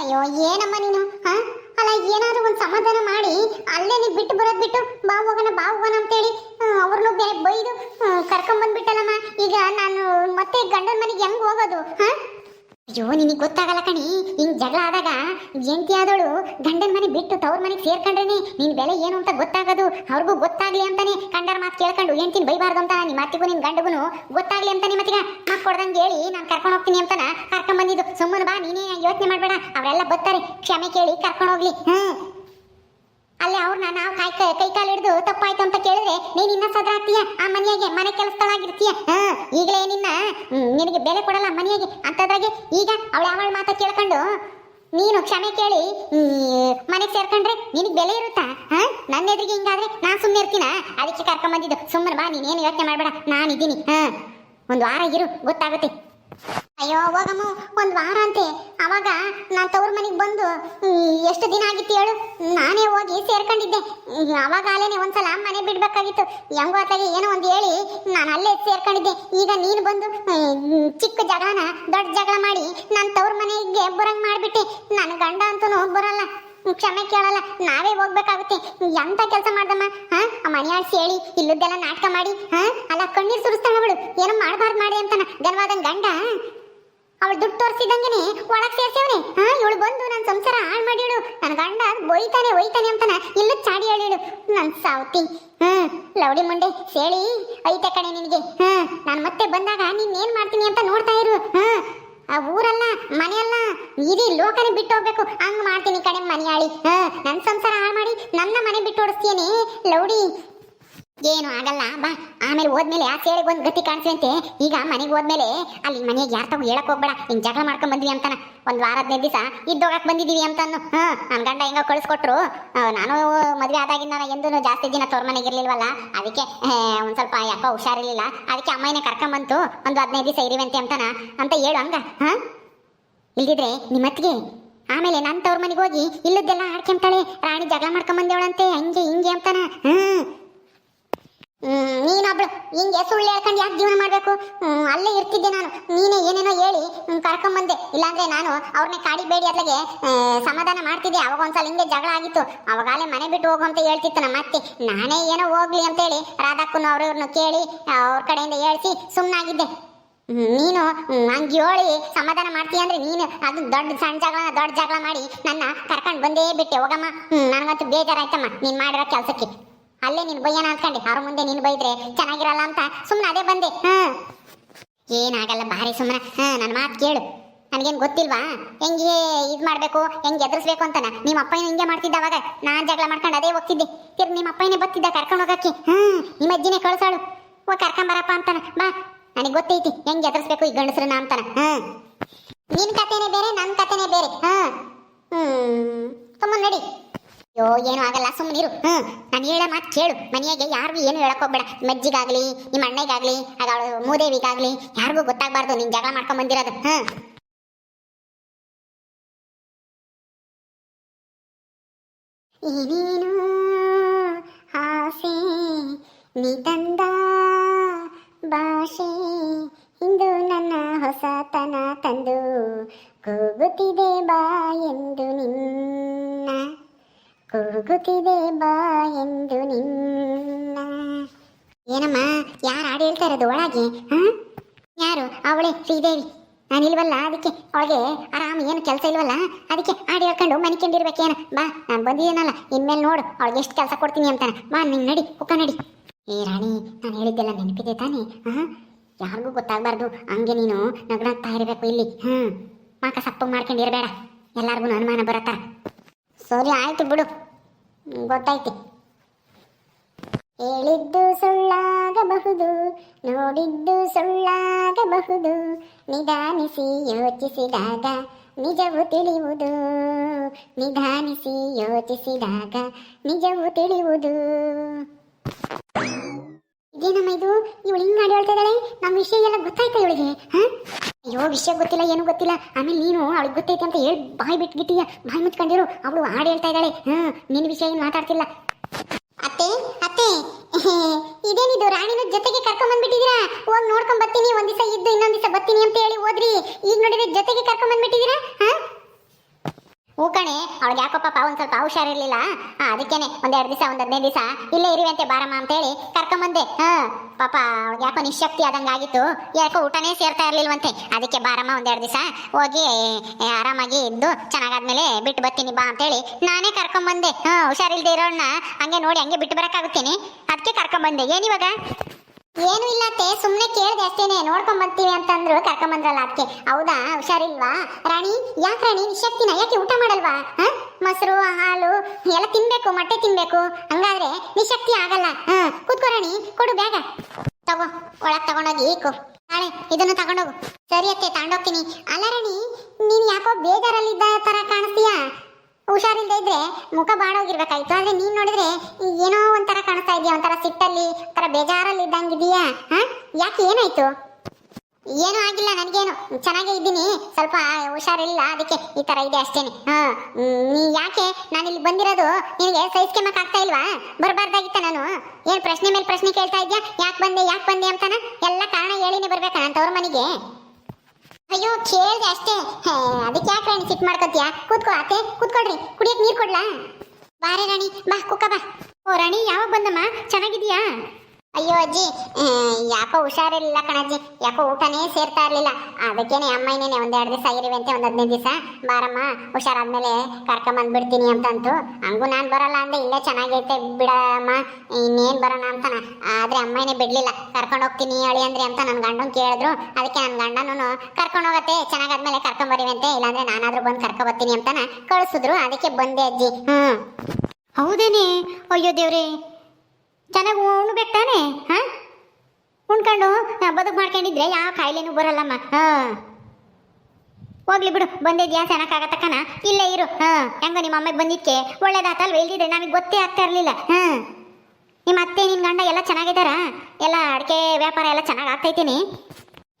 ಅಯ್ಯೋ, ಏನಮ್ಮ ನೀನು ಹಾ ಅಲ್ಲ, ಏನಾದ್ರು ಒಂದು ಸಮಾಧಾನ ಮಾಡಿ, ಅಲ್ಲೇ ನೀ ಬಿಟ್ಟು ಬರೋದು ಬಿಟ್ಟು ಬಾ ಹೋಗೋಣ ಬಾ ಹೋಗೋಣ ಅಂತೇಳಿ ಅವ್ರನ್ನೂ ಬೇರೆ ಬೈದು ಕರ್ಕೊಂಡ್ ಬಂದ್ಬಿಟ್ಟಲ್ಲಮ್ಮ. ಈಗ ನಾನು ಮತ್ತೆ ಗಂಡನ ಮನೆಗೆ ಹೆಂಗ್ ಹೋಗೋದು ಹಾ ಅಯ್ಯೋ, ನಿನಗೆ ಗೊತ್ತಾಗಲ್ಲ ಕಣಿ. ಹಿಂಗ್ ಜಗಳ ಆದಾಗ ಜಂಟಿ ಆದವಳು ಗಂಡನ ಮನೆ ಬಿಟ್ಟು ತವ್ರ ಮನೆಗೆ ಸೇರ್ಕೊಂಡ್ರೇನೆ ನಿನ್ ಬೆಲೆ ಏನು ಅಂತ ಗೊತ್ತಾಗೋದು. ಅವ್ರಿಗೂ ಗೊತ್ತಾಗ್ಲಿ ಅಂತಾನೆ ಕಂಡರ ಮಾತು ಕೇಳ್ಕೊಂಡು ಹೆಂಡ್ತಿನ ಬೈಬಾರ್ದು ಅಂತ ನಿಮ್ಮ ಅತ್ತಿಗೂ ನಿನ್ ಗಂಡಗೂ ಗೊತ್ತಾಗ್ಲಿ ಅಂತಾನೆ ಮತ್ತೀಗ ಮಾತು ಕೊಡ್ದಂಗೆ ಹೇಳಿ ನಾನು ಕರ್ಕೊಂಡು ಹೋಗ್ತೀನಿ ಅಂತಾನ ಕರ್ಕೊಂಡ್ ಬಂದಿದ್ದು ಸುಮ್ಮನೆ ಬಾ, ನೀನೇ ಯೋಚನೆ ಮಾಡಬೇಡ. ಅವರೆಲ್ಲ ಬರ್ತಾರೆ. ಕ್ಷಮೆ ಕೇಳಿ ಕರ್ಕೊಂಡು ಹೋಗ್ಲಿ. ಹ್ಮ್. ನಾವು ಕೈ ಕೈ ಕಾಲು ಹಿಡಿದು ತಪ್ಪಾಯ್ತು ಅಂತ ಕೇಳಿದ್ರೆ ನೀನ್ ಇನ್ನ ಸದ್ರ ಆ ಮನೆಯಾಗೆ ಮನೆ ಕೆಲಸದಳಾಗಿರ್ತೀಯ ಈಗಲೇ ನಿನ್ನ ನಿನಗೆ ಬೆಲೆ ಕೊಡಲ್ಲ ಮನೆಯಾಗೆ. ಅಂತದ್ರಾಗೆ ಈಗ ಅವಳ ಅವಳ ಮಾತ ಕೇಳ್ಕೊಂಡು ನೀನು ಕ್ಷಮೆ ಕೇಳಿ ಮನೆಗೆ ಸೇರ್ಕೊಂಡ್ರೆ ನಿನಗೆ ಬೆಲೆ ಇರುತ್ತಾ? ಹಾ, ನನ್ನ ಎದುರಿಗೆ ಹಿಂಗಾದ್ರೆ ನಾನು ಸುಮ್ಮನೆ ಇರ್ತೀನ? ಅದಕ್ಕೆ ಕರ್ಕೊಂಡ್ ಬಂದಿದ್ದು ಸುಮ್ಮನೆ ಬಾ ನೀನೇನು ಯೋಚನೆ ಮಾಡಬೇಡ. ನಾನಿದ್ದೀನಿ ಹಾ, ಒಂದು ವಾರ ಇರು, ಗೊತ್ತಾಗುತ್ತೆ. ಅಯ್ಯೋ ಅವಾಗಮ್ಮ ಒಂದು ವಾರ ಅಂತೆ. ಅವಾಗ ನಾನು ತವ್ರ ಮನೆಗೆ ಬಂದು ಎಷ್ಟು ದಿನ ಆಗಿತ್ತು ಹೇಳು? ನಾನೇ ಹೋಗಿ ಸೇರ್ಕೊಂಡಿದ್ದೆ. ಅವಾಗ ಅಲ್ಲೇನೆ ಒಂದ್ಸಲ ಮನೆ ಬಿಡ್ಬೇಕಾಗಿತ್ತು. ಹೆಂಗೋ ಅತ್ತಾಗೆ ಏನೋ ಒಂದು ಹೇಳಿ ನಾನು ಅಲ್ಲೇ ಸೇರ್ಕೊಂಡಿದ್ದೆ. ಈಗ ನೀನು ಬಂದು ಚಿಕ್ಕ ಜಗಳನ, ದೊಡ್ಡ ಜಗಳ ಮಾಡಿ ನಾನು ತವ್ರ ಮನೆಗೆ ಬರಂಗ್ ಮಾಡಿಬಿಟ್ಟೆ. ನನ್ನ ಗಂಡ ಅಂತೂ ಬರಲ್ಲ. ಕ್ಷಮೆ ಕೇಳಲ್ಲ. ನಾವೇ ಹೋಗ್ಬೇಕಾಗುತ್ತೆ. ಎಂತ ಕೆಲಸ ಮಾಡ್ದಮ್ಮ? ಹಾ ಆಡ್ಸಿ ಹೇಳಿ ಇಲ್ಲದೆಲ್ಲ ನಾಟಕ ಮಾಡಿ, ಹಾ, ಅಲ್ಲ ಕಣ್ಣೀರ್ ಸುರಿಸ್ತಾಳವಳು ಏನೋ ಮಾಡಬಾರ್ದು ಮಾಡಿ ಅಂತಾನ. ಧನ್ಯವಾದ ಗಂಡ ಅವಳು ದುಡ್ಡು ತೋರಿಸಿದಂಗೆನೆ ಒಳಗ್ ಸೇರ್ಸೇವನೆ. ಹಾ, ಇವಳು ಬಂದು ನನ್ನ ಸಂಸಾರ ಹಾಳು ಮಾಡಿಳು ನನ್ನ ಗಂಡ ಒಯ್ತಾನೆ ಒಯ್ತಾನೆ ಅಂತಾನ. ಇಲ್ಲ ಚಾಡಿ ಹೇಳಿಳು ನನ್ನ ಸಾವತಿ. ಹ್ಮ್ ಲೌಡಿ ಮುಂಡೆ, ಸೇಳಿ, ಐತೆ ಕಣೆ ನಿನಗೆ. ಹ್ಮ್, ನಾನು ಮತ್ತೆ ಬಂದಾಗ ನೀನ್ ಏನ್ ಮಾಡ್ತೀನಿ ಅಂತ ನೋಡ್ತಾ ಇರು. ಹ್ಮ್, ಆ ಊರಲ್ಲ, ಮನೆಯಲ್ಲ, ಇಡೀ ಲೋಕನೇ ಬಿಟ್ಟು ಹೋಗ್ಬೇಕು. ಹಂಗ್ ಮಾಡ್ತೀನಿ ಕಣೆ ಮನೆಯಾಳಿ. ಹಾ ನನ್ನ ಸಂಸಾರ ಹಾಳು ಮಾಡಿ ನನ್ನ ಮನೆ ಬಿಟ್ಟು ಓಡಿಸ್ತೀನಿ ಲೌಡಿ ಏನು ಆಗಲ್ಲ ಬಾ. ಆಮೇಲೆ ಹೋದ್ಮೇಲೆ ಆ ಹೇಳಿ ಒಂದು ಗತಿ ಕಾಣಿಸ್ಲಂತೆ ಈಗ ಮನೆಗೆ ಹೋದ್ಮೇಲೆ ಅಲ್ಲಿ ಮನೆಗೆ ಯಾರು ತಗೋ ಹೇಳಕ್ ಹೋಗ್ಬೇಡ. ಹಿಂಗ್ ಜಗಳ ಮಾಡ್ಕೊಂಡ್ ಬಂದ್ವಿ ಅಂತಾನ. ಒಂದ್ ವಾರ ಹದಿನೈದು ದಿವಸ ಇದ್ದೋಗಕ್ ಬಂದಿದೀವಿ ಅಂತಾನು. ಹಾ ನನ್ ಗಂಡ ಹೆಂಗ ಕಳಿಸ್ಕೊಟ್ರು. ನಾನು ಮದ್ವೆ ಆದಾಗಿಂದ ನಾನು ಎಂದೂ ಜಾಸ್ತಿ ದಿನ ತೋರ್ ಮನೆಗೆ ಇರ್ಲಿಲ್ವಲ್ಲ ಅದಕ್ಕೆ ಒಂದ್ ಸ್ವಲ್ಪ ಯಾಕೋ ಹುಷಾರಿರ್ಲಿಲ್ಲ. ಅದಕ್ಕೆ ಅಮ್ಮನೇ ಕರ್ಕೊಂಬಂತು. ಒಂದು ಹದಿನೈದು ದಿವಸ ಇರಿವಂತೆ ಅಂತಾನ. ಅಂತ ಹೇಳು ಹಂಗ. ಹಾ? ಇಲ್ದಿದ್ರೆ ನಿಮ್ಮತ್ತಿಗೆ. ಆಮೇಲೆ ನನ್ನ ತವ್ರ ಮನೆಗೆ ಹೋಗಿ ಇಲ್ಲದ್ದೆಲ್ಲ ಆಡ್ಕೊಂತಾಳೆ. ರಾಣಿ ಜಗಳ ಮಾಡ್ಕೊಂಡ್ ಬಂದೇವಳಂತೆ ಹಂಗೆ ಹಿಂಗೆ ಅಂತಾನ. ಹ್ಮ್, ನೀನೊಬ್ಳು ಹಿಂಗೆ ಸುಳ್ಳು ಹೇಳ್ಕೊಂಡು ಯಾಕೆ ಜೀವನ ಮಾಡಬೇಕು? ಅಲ್ಲೇ ಇರ್ತಿದ್ದೆ ನಾನು. ನೀನೇ ಏನೇನೋ ಹೇಳಿ ಕರ್ಕೊಂಬಂದೆ. ಇಲ್ಲಾಂದ್ರೆ ನಾನು ಅವ್ರನ್ನ ಕಾಡಿ ಬೇಡಿ ಸಮಾಧಾನ ಮಾಡ್ತಿದ್ದೆ. ಅವಾಗ ಒಂದ್ಸಲ ಹಿಂಗೆ ಜಗಳ ಆಗಿತ್ತು. ಅವಾಗಲೇ ಮನೆ ಬಿಟ್ಟು ಹೋಗು ಅಂತ ಹೇಳ್ತಿತ್ತು ನಮ್ಮ ಅತ್ತೆ. ನಾನೇ ಏನೋ ಹೋಗ್ಲಿ ಅಂತೇಳಿ ಅವ್ರ ಇವ್ರನ್ನ ಕೇಳಿ, ಅವ್ರ ಕಡೆಯಿಂದ ಹೇಳ್ಸಿ ಸುಮ್ಮನಾಗಿದ್ದೆ ನೀನು ಹಂಗೆ ಹೇಳಿ ಸಮಾಧಾನ ಮಾಡ್ತೀಯ ಅಂದ್ರೆ ನೀನು ಅದು ದೊಡ್ಡ ಸಣ್ಣ ಜಗಳ, ದೊಡ್ಡ ಜಗಳ ಮಾಡಿ ನನ್ನ ಕರ್ಕೊಂಡು ಬಂದೇ ಬಿಟ್ಟೆ. ಹೋಗಮ್ಮ. ನನಗಂತೂ ಬೇಜಾರಾಯ್ತಮ್ಮ. ನೀನ್ ಮಾಡಿರೋ ಕೆಲ್ಸಕ್ಕೆ. ಅಲ್ಲೇ ನಿನ್ ಬೈಯನ ಅನ್ಕೊಂಡೆ. ಅವ್ರ ಮುಂದೆ ನೀನು ಬೈದ್ರೆ ಚೆನ್ನಾಗಿರಲ್ಲ ಅಂತ. ಸುಮ್ಮನೆ ಅದೇ ಬಂದೆ. ಹ್ಮ್ ಏನಾಗಲ್ಲ ಭಾರಿ ಸುಮ್ಮನೆ ಹಾ ನನ್ನ ಮಾತು ಕೇಳು. ನನಗೇನು ಗೊತ್ತಿಲ್ವಾ? ಹೆಂಗೆ ಇದು ಮಾಡಬೇಕು? ಹೆಂಗೆ ಎದುರಿಸ್ಬೇಕು ಅಂತಾನ? ನಿಮ್ಮ ಅಪ್ಪನ ಹಿಂಗೆ ಮಾಡ್ತಿದ್ದ ಅವಾಗ ನಾನು ಜಗಳ ಮಾಡ್ಕೊಂಡು ಅದೇ ಹೋಗ್ತಿದ್ದೆ. ತಿರ್ಗಿ ನಿಮ್ಮ ಅಪ್ಪನೇ ಬತ್ತಿದ್ದ ಕರ್ಕೊಂಡು ಹೋಗಕ್ಕೆ. ಹ್ಮ್ ನಿಮ್ಮ ಅಜ್ಜಿನೇ ಕಳ್ಸಾಳು ಹೋಗಿ ಕರ್ಕೊಂಬರಪ್ಪ ಅಂತಾನ. ಬಾ. ನನಗೆ ಗೊತ್ತೈತಿ ಹೆಂಗೆ ಎದುರಿಸ್ಬೇಕು ಈ ಗಂಡಸ್ರನ್ನ ಅಂತಾನ. ಹ್ಮ್ ನಿನ್ ಕತೆನೇ ಬೇರೆ ನನ್ನ ಕತೆನೇ ಬೇರೆ. ಹ್ಮ್. ತುಂಬ ನಡಿ. ಅಯ್ಯೋ, ಏನು ಆಗಲ್ಲ ಸುಮ್ಮನಿರು ಹ್ಮ್ ನಾನು ಹೇಳ ಮಾತು ಕೇಳು. ಮನೆಯಾಗೆ ಯಾರಿಗೂ ಏನು ಹೇಳಕ್ ಹೋಗ್ಬೇಡ. ನಿಮ್ಮ ಅಜ್ಜಿಗಾಗ್ಲಿ, ನಿಮ್ಮ ಅಣ್ಣಗಾಗ್ಲಿ, ಆಗ ಮೂದೇವಿಗಾಗ್ಲಿ, ಯಾರಿಗೂ ಗೊತ್ತಾಗ್ಬಾರ್ದು. ನೀನ್ ಜಗಳ ಮಾಡ್ಕೊಂಡ್ ಬಂದಿರೋದು. ಹ್ಮ್ ಇದೇನು ಆಸೆ, ನೀ ಕೂಗುತ್ತಿದೆ ಬಾ ಎಂದು ನಿನ್ನ. ಏನಮ್ಮ, ಯಾರು ಹಾಡು ಹೇಳ್ತಾ ಇರೋದು ಒಳಗೆ, ಹಾ? ಯಾರು? ಅವಳೇ, ಶ್ರೀದೇವಿ. ನಾನು ಇಲ್ವಲ್ಲ, ಅದಕ್ಕೆ ಅವಳಿಗೆ ಆರಾಮ್ ಏನು ಕೆಲಸ ಇಲ್ವಲ್ಲ, ಅದಕ್ಕೆ ಹಾಡು ಹೇಳ್ಕೊಂಡು ಮನಿಕೊಂಡಿರ್ಬೇಕೇನ? ಬಾ, ನಾನು ಬಂದಿದ್ದೀನಲ್ಲ, ಇನ್ಮೇಲೆ ನೋಡು, ಅವಳಿಗೆ ಎಷ್ಟು ಕೆಲಸ ಕೊಡ್ತೀನಿ ಅಂತಾನೆ. ಬಾ ನಿಂಗೆ ನಡಿ, ಪುಕ್ಕ ನಡಿ. ಏ ರಾಣಿ, ನಾನು ಹೇಳಿದ್ದೆಲ್ಲ ನೆನಪಿದೆ ತಾನೇ, ಹಾಂ? ಯಾರಿಗೂ ಗೊತ್ತಾಗಬಾರ್ದು, ಹಂಗೆ ನೀನು ನಗ್ನಾಗ್ತಾ ಇರಬೇಕು ಇಲ್ಲಿ ಹ್ಞೂ ಮಾಕ ಸಪ್ಪು ಮಾಡ್ಕೊಂಡಿರಬೇಡ ಎಲ್ಲರಿಗೂ ಅನುಮಾನ ಬರತ್ತ? ಸರಿ, ಆಯ್ತು ಬಿಡು. ಗೊತ್ತಾಯ್ತು. ಹೇಳಿದ್ದು ಸುಳ್ಳಾಗಬಹುದು, ನೋಡಿದ್ದು ಸುಳ್ಳಾಗಬಹುದು, ನಿಧಾನಿಸಿ ಯೋಚಿಸಿದಾಗ ನಿಜವು ತಿಳಿಯುವುದು. ನಿಧಾನಿಸಿ ಯೋಚಿಸಿದಾಗ ನಿಜವು ತಿಳಿಯುವುದು. ಇದೇನಮ್ಮ ಇದು? ಇವಳು ಹಿಂಗ್ ಮಾಡಿ ಹೇಳ್ತಾ ಇದ್ದಾಳೆ? ನಮ್ಮ ವಿಷಯ ಎಲ್ಲ ಗೊತ್ತಾಯ್ತಾ ಇವಳಿಗೆ, ಹಾ? ಅಯ್ಯೋ ವಿಷಯ ಗೊತ್ತಿಲ್ಲ, ಏನು ಗೊತ್ತಿಲ್ಲ. ಆಮೇಲೆ ನೀನು ಅವಳಿಗೆ ಗೊತ್ತೈತೆ ಅಂತ ಹೇಳಿ ಬಾಯಿ ಬಿಟ್ಬಿಟ್ಟಿಯ. ಬಾಯಿ ಮುಚ್ಕೊಂಡಿರು. ಅವಳು ಹಾಡು ಹೇಳ್ತಾ ಇದ್ದಾಳೆ. ಹಾ ನಿನ್ನ ವಿಷಯ ಏನು ಮಾತಾಡ್ತಿಲ್ಲ. ಅತ್ತೆ ಅತ್ತೆ. ಇದೇನಿದು? ರಾಣಿನ ಜೊತೆಗೆ ಕರ್ಕೊಂಡ್ ಬಂದ್ಬಿಟ್ಟಿದೀರಾ ಹೋಗಿ ನೋಡ್ಕೊಂಡ್ ಬರ್ತೀನಿ. ಒಂದ್ ದಿವಸ ಇದ್ದು ಇನ್ನೊಂದ್ ದಿವಸ ಬರ್ತೀನಿ ಅಂತ ಹೇಳಿ ಹೋದ್ರಿ. ಈಗ ನೋಡಿದ್ರೆ ಜೊತೆಗೆ ಕರ್ಕೊಂಡ್ ಬಂದ್ಬಿಟ್ಟಿದೀರಾ ಹಾ ಕಣೆ, ಅವಳಿಗೆ ಯಾಕೋ ಪಾಪ ಒಂದು ಸ್ವಲ್ಪ ಹುಷಾರಿರ್ಲಿಲ್ಲ? ಅದಕ್ಕೇನೆ ಒಂದ್ ಎರಡು ದಿವಸ, ಒಂದ್ ಹದಿನೈದು ದಿವಸ. ಇಲ್ಲೇ ಇರುವಂತೆ ಬಾರಮ್ಮ ಅಂತೇಳಿ ಕರ್ಕೊಂಬಂದೆ. ಹಾ, ಪಾಪ ಅವಳಿಗೆ ಯಾಕೋ ನಿಶಕ್ತಿ ಆದಂಗೆ ಆಗಿತ್ತು. ಯಾಕೋ ಊಟನೇ ಸೇರ್ತಾ ಇರ್ಲಿಲ್ವಂತೆ. ಅದಕ್ಕೆ ಬಾರಮ್ಮ ಒಂದೆರಡು ದಿವಸ ಹೋಗಿ ಆರಾಮಾಗಿ ಇದ್ದು ಚೆನ್ನಾಗಾದ್ಮೇಲೆ ಬಿಟ್ಟು ಬರ್ತೀನಿ ಬಾ ಅಂತೇಳಿ ನಾನೇ ಕರ್ಕೊಂಬಂದೆ. ಹಾ, ಹುಷಾರಿಲ್ದೇ ಇರೋಣ ಹಂಗೆ ನೋಡಿ ಹಂಗೆ ಬಿಟ್ಟು ಬರಕ್ಕಾಗುತ್ತೀನಿ. ಅದಕ್ಕೆ ಕರ್ಕೊಂಬಂದೆ. ಏನಿವಾಗ ಏನು ಇಲ್ಲ ಅತ್ತೆ ಸುಮ್ಮನೆ ಕೇಳ್ದೆ ಅಷ್ಟೇನೆ. ನೋಡ್ಕೊಂಡ್ ಬರ್ತೀವಿ ಅಂತಂದ್ರು ಕರ್ಕೊಂಡ್ ಬಂದ್ರಲ್ಲ ಅದಕ್ಕೆ ಹೌದಾ? ಹುಷಾರಿಲ್ವಾ? ರಾಣಿ, ಯಾಕೆ ರಾಣಿ? ನಿಶಕ್ತಿನ ಯಾಕೆ ಊಟ ಮಾಡಲ್ವಾ? ಮೊಸರು, ಹಾಲು, ಎಲ್ಲ ತಿನ್ಬೇಕು, ಮೊಟ್ಟೆ ತಿನ್ಬೇಕು. ಹಂಗಾದ್ರೆ ನಿಶಕ್ತಿ ಆಗಲ್ಲ. ಹ, ಕೂತ್ಕೋ ರಾಣಿ, ಕೊಡು ಬೇಗ ತಗೋ, ಒಳಗ್ ತಗೊಂಡೋಗಿ ಇಕ್ಕು. ನಾಳೆ ಇದನ್ನು ತಗೊಂಡೋಗು. ಸರಿ ಅತ್ತೆ, ತಗೊಂಡೋಗ್ತೀನಿ. ಅಲ್ಲ ರಾಣಿ, ನೀನ್ ಯಾಕೋ ಬೇಜಾರಲ್ಲಿದ್ದ ತರ ಕಾಣಿಸ್ತೀಯಾ? ಹುಷಾರಿಲ್ದೇ ಇದ್ರೆ ಮುಖ ಬಾಡೋಗಿರ್ಬೇಕಾಯ್ತು ಆದ್ರೆ ನೀನ್ ನೋಡಿದ್ರೆ ಏನೋ ಒಂಥರ ಕಾಣಿಸ್ತಾ ಇದೆಯಾ? ಒಂಥರ ಸಿಟ್ಟಲ್ಲಿ, ಒಂಥರ ಬೇಜಾರಲ್ಲಿ ಇದ್ದಂಗಿದೀಯಾ ಹಾ? ಯಾಕೆ ಏನಾಯ್ತು? ಏನೂ ಆಗಿಲ್ಲ, ನನಗೇನು. ಚೆನ್ನಾಗೇ ಇದ್ದೀನಿ. ಸ್ವಲ್ಪ ಹುಷಾರಿಲ್ಲ, ಅದಕ್ಕೆ ಈ ತರ ಇದೆ ಅಷ್ಟೇನೆ ಹಾಂ ನೀ ಯಾಕೆ? ನಾನು ಇಲ್ಲಿ ಬಂದಿರೋದು ನಿನಗೆ ಸಹಿಸ್ಕೊಂಬಕ್ ಆಗ್ತಾ ಇಲ್ವಾ? ಬರಬಾರ್ದಾಗಿತ್ತ ನಾನು? ಏನು ಪ್ರಶ್ನೆ ಮೇಲೆ ಪ್ರಶ್ನೆ ಕೇಳ್ತಾ ಇದ್ಯಾ? ಯಾಕೆ ಬಂದೆ ಯಾಕೆ ಬಂದೆ ಅಂತಾನ? ಎಲ್ಲ ಕಾರಣ ಹೇಳಿನೇ ಬರ್ಬೇಕಾ ನಾನು ತವ್ರ ಮನೆಗೆ? ಅಯ್ಯೋ, ಕೇಳ್ದೆ ಅಷ್ಟೇ. ಅದಕ್ಕೆ ಯಾಕೆ ರಾಣಿ ಸಿಟ್ ಮಾಡ್ಕೊತೀಯ? ಕೂತ್ಕೋ ಆತೆ, ಕೂತ್ಕೊಳ್ರಿ. ಕುಡಿಯಕ್ ನೀರು ಕೊಡ್ಲಾ? ಬಾರೆ ರಾಣಿ, ಬಾ, ಕುಕ್ಕ ಬಾ. ಓ, ರಾಣಿ, ಯಾವಾಗ ಬಂದಮ್ಮ? ಚೆನ್ನಾಗಿದ್ಯಾ ಅಯ್ಯೋ ಅಜ್ಜಿ ಯಾಕೋ ಹುಷಾರಿಲ್ಲ ಕಣಜ್ಜಿ, ಯಾಕೋ ಊಟನೇ ಸೇರ್ತಾ ಇರ್ಲಿಲ್ಲ. ಅದಕ್ಕೇನೆ ಅಮ್ಮನೇನೆ ಒಂದ್ ಎರಡು ದಿವಸ ಅಂತ, ಒಂದ್ ಹದಿನೈದು ದಿವಸ. ಬಾರಮ್ಮ, ಹುಷಾರಾದ್ಮೇಲೆ ಕರ್ಕೊಂಡ್ ಬಂದ್ಬಿಡ್ತೀನಿ ಅಂತಂತು. ಹಂಗೂ ನಾನ್ ಬರಲ್ಲ ಅಂದೆ, ಇಲ್ಲೇ ಚೆನ್ನಾಗೈತೆ ಬಿಡಮ್ಮ, ಇನ್ನೇನ್ ಬರೋಣ ಅಂತಾನ. ಆದ್ರೆ ಅಮ್ಮನೇ ಬಿಡ್ಲಿಲ್ಲ. ಕರ್ಕೊಂಡು ಹೋಗ್ತೀನಿ ಹೇಳಿ ಅಂದ್ರೆ ಅಂತ ನನ್ ಗಂಡನ್ ಕೇಳಿದ್ರು. ಅದಕ್ಕೆ ನನ್ ಗಂಡನೂ ಕರ್ಕೊಂಡು ಹೋಗತ್ತೆ, ಚೆನ್ನಾಗಾದ್ಮೇಲೆ ಕರ್ಕೊಂಡ್ ಅಂತ, ಇಲ್ಲಾಂದ್ರೆ ನಾನಾದ್ರೂ ಬಂದು ಕರ್ಕೊಂಡ್ ಬರ್ತೀನಿ ಅಂತಾನ ಕಳಿಸಿದ್ರು. ಅದಕ್ಕೆ ಬಂದೆ ಅಜ್ಜಿ. ಹ್ಮ್. ಹೌದೇನೆ? ಅಯ್ಯೋ ದೇವ್ರಿ ಚೆನ್ನಾಗಿ ಉಣ್ಬೇಕು ತಾನೆ? ಹಾ? ಉಣ್ಕೊಂಡು ಬದುಕು ಮಾಡ್ಕೊಂಡಿದ್ರೆ ಯಾವ ಕಾಯಿಲೆನೂ ಬರಲ್ಲಮ್ಮ. ಹಾಂ. ಹೋಗ್ಲಿ ಬಿಡು, ಬಂದಿದ್ಯಾ? ಚೆನ್ನಾಗಾಗತ್ತಕ್ಕನ ಇಲ್ಲೇ ಇರು. ಹಾಂ. ಹೆಂಗೋ ನಿಮ್ಮ ಅಮ್ಮಗೆ ಬಂದಿದ್ಕೆ ಒಳ್ಳೇದಾತಲ್ವ? ಇಲ್ದಿದ್ರೆ ನಮಗೆ ಗೊತ್ತೇ ಆಗ್ತಾ ಇರಲಿಲ್ಲ. ಹಾಂ. ನಿಮ್ಮ ಅತ್ತೆ ನಿಮ್ಮ ಗಂಡ ಎಲ್ಲ ಚೆನ್ನಾಗಿದಾರಾ ಎಲ್ಲ ಅಡಿಕೆ ವ್ಯಾಪಾರ ಎಲ್ಲ ಚೆನ್ನಾಗಿ ಆಗ್ತೈತೀನಿ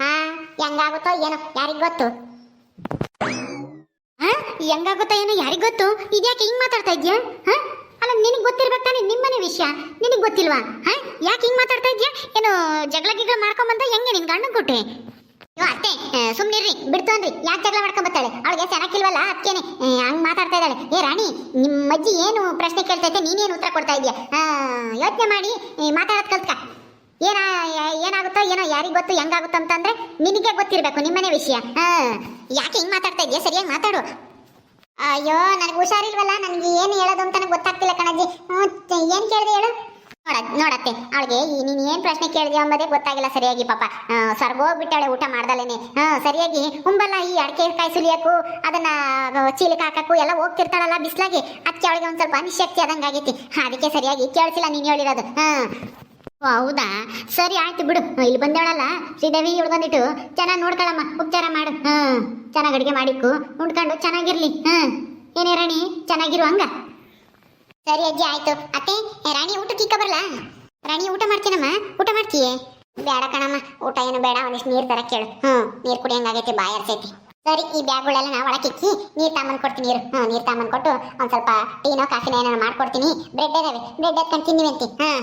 ಹಾಂ, ಹೆಂಗಾಗುತ್ತೋ ಏನೋ, ಯಾರಿಗೆ ಗೊತ್ತು? ಹಾಂ, ಹೆಂಗಾಗುತ್ತೋ ಏನೋ ಯಾರಿಗೆ ಗೊತ್ತು? ಇದ್ಯಾಕೆ ಹಿಂಗೆ ಮಾತಾಡ್ತಾ ಇದೆಯಾ? ಹಾ? ಅಲ್ಲ, ನಿನಗೆ ಗೊತ್ತಿರ್ಬೇಕು ತಾನೆ ನಿಮ್ಮನೆ ವಿಷಯ. ನಿನಗೆ ಗೊತ್ತಿಲ್ವಾ? ಹಾ? ಯಾಕೆ ಹಿಂಗ್ ಮಾತಾಡ್ತಾ ಇದೆಯಾ? ಏನು ಜಗಳ ಗಿಗಳ ಮಾಡ್ಕೊಂಬಂದ ಹೆಂಗೆ ನಿನ್ ಗಂಡನ ಕೊಟ್ಟೆ? ಅಯ್ಯೋ ಅತ್ತೆ ಸುಮ್ಮನಿರ್ರಿ ಬಿಡ್ತೋನ್ರಿ ಯಾಕೆ ಜಗಳ ಮಾಡ್ಕೊಂಬತ್ತಾಳೆ ಅವಳಿಗೆ ಚೆನ್ನಾಗಿಲ್ವಲ್ಲ ಅದಕ್ಕೇನೆ ಹಂಗ್ ಮಾತಾಡ್ತಾ ಇದ್ದಾಳೆ. ಏ, ರಾಣಿ ನಿಮ್ಮ ಅಜ್ಜಿ ಏನು ಪ್ರಶ್ನೆ ಕೇಳ್ತೈತೆ ನೀನೇನು ಉತ್ತರ ಕೊಡ್ತಾ ಇದೆಯಾ? ಯೋಚನೆ ಮಾಡಿ ಮಾತಾಡೋದು ಕಲ್ತ್ಕ. ಏನ ಏನಾಗುತ್ತೋ, ಏನೋ ಯಾರಿಗ್ ಗೊತ್ತು ಹೆಂಗಾಗುತ್ತೋ ಅಂತಂದ್ರೆ ನಿನಗೆ ಗೊತ್ತಿರಬೇಕು ನಿಮ್ಮನೆ ವಿಷಯ. ಯಾಕೆ ಹಿಂಗ್ ಮಾತಾಡ್ತಾ ಇದೆಯಾ? ಸರಿಯಾಗಿ ಮಾತಾಡು. ಅಯ್ಯೋ, ನನಗೆ ಹುಷಾರಿಲ್ವಲ್ಲ? ನನಗೆ ಏನು ಹೇಳೋದು ಅಂತ ನನಗೆ ಗೊತ್ತಾಗ್ತಿಲ್ಲ ಕಣಜ್ಜಿ. ಏನು ಕೇಳಿದೆ ಹೇಳು? ನೋಡ ನೋಡತ್ತೆ ಅವಳಿಗೆ ನೀನು ಏನು ಪ್ರಶ್ನೆ ಕೇಳಿದೆ ಅಂಬೋದೇ ಗೊತ್ತಾಗಿಲ್ಲ ಸರಿಯಾಗಿ ಪಾಪ. ಸರ್ಗೋಗ್ಬಿಟ್ಟಾಳೆ ಊಟ ಮಾಡ್ದಲೇನೆ ಹಾ, ಸರಿಯಾಗಿ ಉಂಬಲ್ಲ ಈ ಅಡಿಕೆ ಕಾಯಿ ಸುಲಿಯಕ್ಕೂ, ಅದನ್ನ ಚೀಲಕ್ಕೆ ಹಾಕಕ್ಕೂ ಎಲ್ಲ ಹೋಗ್ತಿರ್ತಾಳಲ್ಲ ಬಿಸ್ಲಾಗಿ. ಅದಕ್ಕೆ ಅವಳಿಗೆ ಒಂದು ಸ್ವಲ್ಪ ನಿಶಕ್ತಿ ಆದಂಗೆ ಆಗೈತಿ ಅದಕ್ಕೆ ಸರಿಯಾಗಿ ಕೇಳಿಸಿಲ್ಲ ನೀನು ಹೇಳಿರೋದು. ಹಾ. ಓ, ಹೌದಾ? ಸರಿ ಆಯ್ತು ಬಿಡು. ಇಲ್ಲಿ ಬಂದವಳಲ್ಲ ಶ್ರೀದೇವಿ ಬಂದಿಟ್ಟು ಚೆನ್ನಾಗಿ ನೋಡ್ಕೊಳಮ್ಮ ಉಪಚಾರ ಮಾಡು. ಹಾ ಚೆನ್ನಾಗಿ ಅಡುಗೆ ಮಾಡಿಕ್ಕು ಉಂಡ್ಕೊಂಡು ಚೆನ್ನಾಗಿರ್ಲಿ. ಹಾ ಏನೇ ರಾಣಿ ಚೆನ್ನಾಗಿರು ಹಂಗ? ಸರಿ ಅಜ್ಜಿ ಆಯ್ತು. ಅತ್ತೆ ರಾಣಿ ಊಟ ಚಿಕ್ಕ ಬರಲ್ಲ ರಾಣಿ ಊಟ ಮಾಡ್ತೀನಮ್ಮ. ಊಟ ಮಾಡ್ತೀಯೇ? ಬೇಡ ಕಣಮ್ಮ ಊಟ ಏನು ಬೇಡ ಒಂದಿಷ್ಟು ನೀರು ತರ ಕೇಳು. ಹ್ಞೂ ನೀರು ಕುಡಿಯಂಗಾಗೈತಿ ಬಾಯಿ ಅರ್ಸೈತಿ ಸರಿ ಈ ಬ್ಯಾಗ್ಗಳೆಲ್ಲ ನಾವು ಒಳಗೆ ಇಕ್ಕಿ ನೀರು ತಾಂಬಂದು ಕೊಡ್ತೀನಿ ನೀರು ಹ್ಞೂ ನೀರು ತಾಂಬಂದು ಕೊಟ್ಟು ಒಂದು ಸ್ವಲ್ಪ ಟೀನೋ ಕಾಫಿನೋ ಏನೋ ಮಾಡ್ಕೊಡ್ತೀನಿ. ಬ್ರೆಡ್ ಇದಾವೆ. ಬ್ರೆಡ್ ಎತ್ಕೊಂಡು ತಿಂದಿವಂತಿ ಹಾಂ.